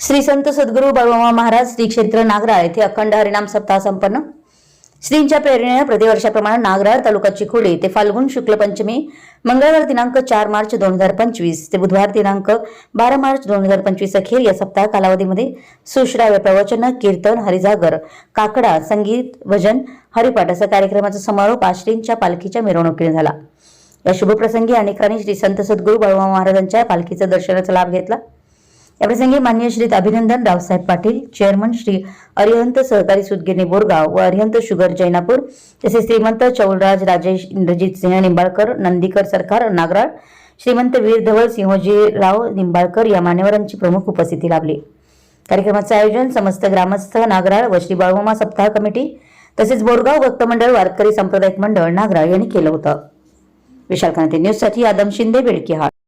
श्री संत सद्गुरू बाळूमामा महाराज श्री क्षेत्र नागराळ येथे अखंड हरिनाम सप्ताह संपन्न. श्रींच्या प्रेरणेने प्रतिवर्षाप्रमाणे नागराळ तालुका चिखोली ते फाल्गुन शुक्ल पंचमी मंगळवार दिनांक चार मार्च दोन हजार पंचवीस ते बुधवार दिनांक बारा मार्च दोन हजार पंचवीस अखेर या सप्ताह कालावधीमध्ये सुश्राव्य प्रवचन कीर्तन हरिजागर काकडा संगीत भजन हरिपाठ असा कार्यक्रमाचा समारोप आश्रींच्या पालखीच्या मिरवणुकीने झाला. या शुभप्रसंगी अनेकांनी श्री संत सद्गुरू बाळूमामा महाराजांच्या पालखीचा दर्शनाचा लाभ घेतला. याप्रसंगी मान्य श्री अभिनंदन रावसाहेब पाटील चेअरमन श्री अरिहंत सहकारी सुदगिरणी बोरगाव व अरिहंत शुगर जैनापूर तसेच श्रीमंत चौलराज राजेश इंद्रजित सिंह निंबाळकर नंदीकर सरकार नागराळ श्रीमंत वीर धवळ सिंहोजीराव निंबाळकर या मान्यवरांची प्रमुख उपस्थिती लाभली. कार्यक्रमाचे आयोजन समस्त ग्रामस्थ नागराळ व श्री बाळूमामा सप्ताह कमिटी तसेच बोरगाव भक्त मंडळ वारकरी सांप्रदायिक मंडळ नागराळ यांनी केलं होतं. विशाल क्रांती न्यूजसाठी आदम शिंदे बेडकी हाट.